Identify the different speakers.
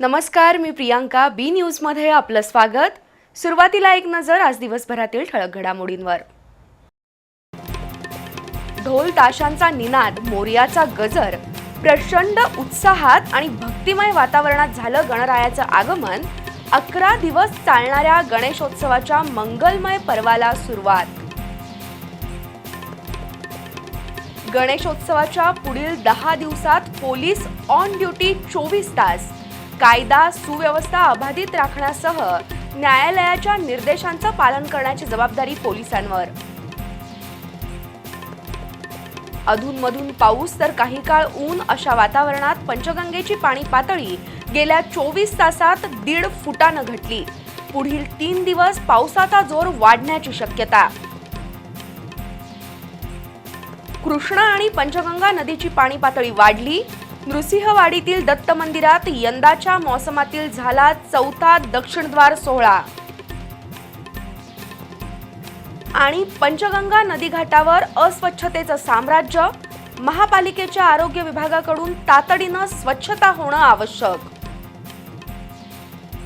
Speaker 1: नमस्कार मी प्रियांका बी न्यूजमध्ये आपलं स्वागत. सुरुवातीला एक नजर आज दिवसभरातील ठळक घडामोडींवर. ढोल ताशांचा निनाद मोर्याचा गजर प्रचंड उत्साहात आणि भक्तिमय वातावरणात झालं गणरायाचं आगमन अकरा दिवस चालणाऱ्या गणेशोत्सवाच्या मंगलमय पर्वाला सुरुवात. गणेशोत्सवाच्या पुढील दहा दिवसात पोलीस ऑन ड्युटी चोवीस तास. कायदा सुव्यवस्था अबाधित राखण्यासह न्यायालयाच्या निर्देशांचं पालन करण्याची जबाबदारी पोलिसांवर. अधूनमधून पाऊस तर काही काळ ऊन अशा वातावरणात पंचगंगेची पाणी पातळी गेल्या चोवीस तासात दीड फुटानं घटली. पुढील तीन दिवस पावसाचा जोर वाढण्याची शक्यता. कृष्णा आणि पंचगंगा नदीची पाणी पातळी वाढली. नृसिंहवाडीतील दत्त मंदिरात यंदाच्या मोसमातील झाला चौथा दक्षिणद्वार सोहळा. आणि पंचगंगा नदीघाटावर अस्वच्छतेचं साम्राज्य महापालिकेच्या आरोग्य विभागाकडून तातडीनं स्वच्छता होणं आवश्यक.